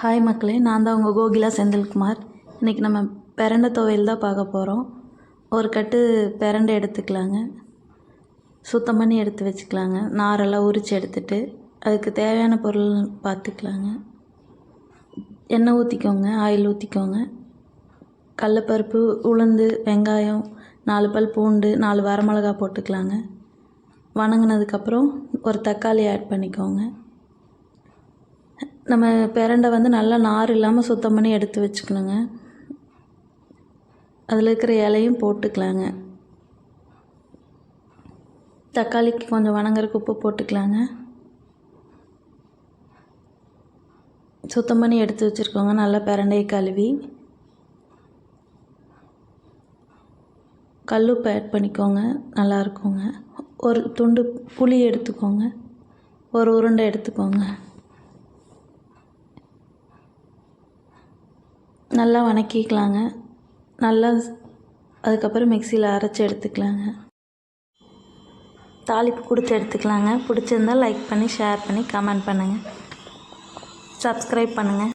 Hi மக்களே நான் தான் உங்கள் கோகிலா செந்தில்குமார். இன்றைக்கி நம்ம பெரண்டை துவையல் தான் பார்க்க போகிறோம் ஒரு கட்டு பிரண்டை எடுத்துக்கலாங்க. சுத்தம் பண்ணி எடுத்து வச்சுக்கலாங்க. நாரெல்லாம் உரித்து எடுத்துட்டு அதுக்கு தேவையான பொருள் பார்த்துக்கலாங்க. எண்ணெய் ஊற்றிக்கோங்க ஆயில் ஊற்றிக்கோங்க கடலப்பருப்பு உளுந்து வெங்காயம் நாலு பல் பூண்டு நாலு வரமிளகா போட்டுக்கலாங்க. வணங்கினதுக்கப்புறம் ஒரு தக்காளி ஆட் பண்ணிக்கோங்க. நம்ம பிரண்டை வந்து நல்லா நார் இல்லாமல் சுத்தம் பண்ணி எடுத்து வச்சுக்கணுங்க. அதில் இருக்கிற இலையும் போட்டுக்கலாங்க. தக்காளிக்கு கொஞ்சம் வணங்குறக்கு உப்பு போட்டுக்கலாங்க. சுத்தம் பண்ணி எடுத்து வச்சுருக்கோங்க நல்லா பிரண்டையை கழுவி. கல்லுப்பு ஆட் பண்ணிக்கோங்க நல்லா இருக்குங்க. ஒரு துண்டு புளி எடுத்துக்கோங்க. ஒரு உருண்டை எடுத்துக்கோங்க. நல்லா வணக்கிக்கலாங்க. நல்லா அதுக்கப்புறம் மிக்சியில் அரைச்சி எடுத்துக்கலாங்க. தாளிப்பு கொடுத்து எடுத்துக்கலாங்க. பிடிச்சிருந்தா லைக் பண்ணி ஷேர் பண்ணி கமெண்ட் பண்ணுங்கள் சப்ஸ்கிரைப் பண்ணுங்கள்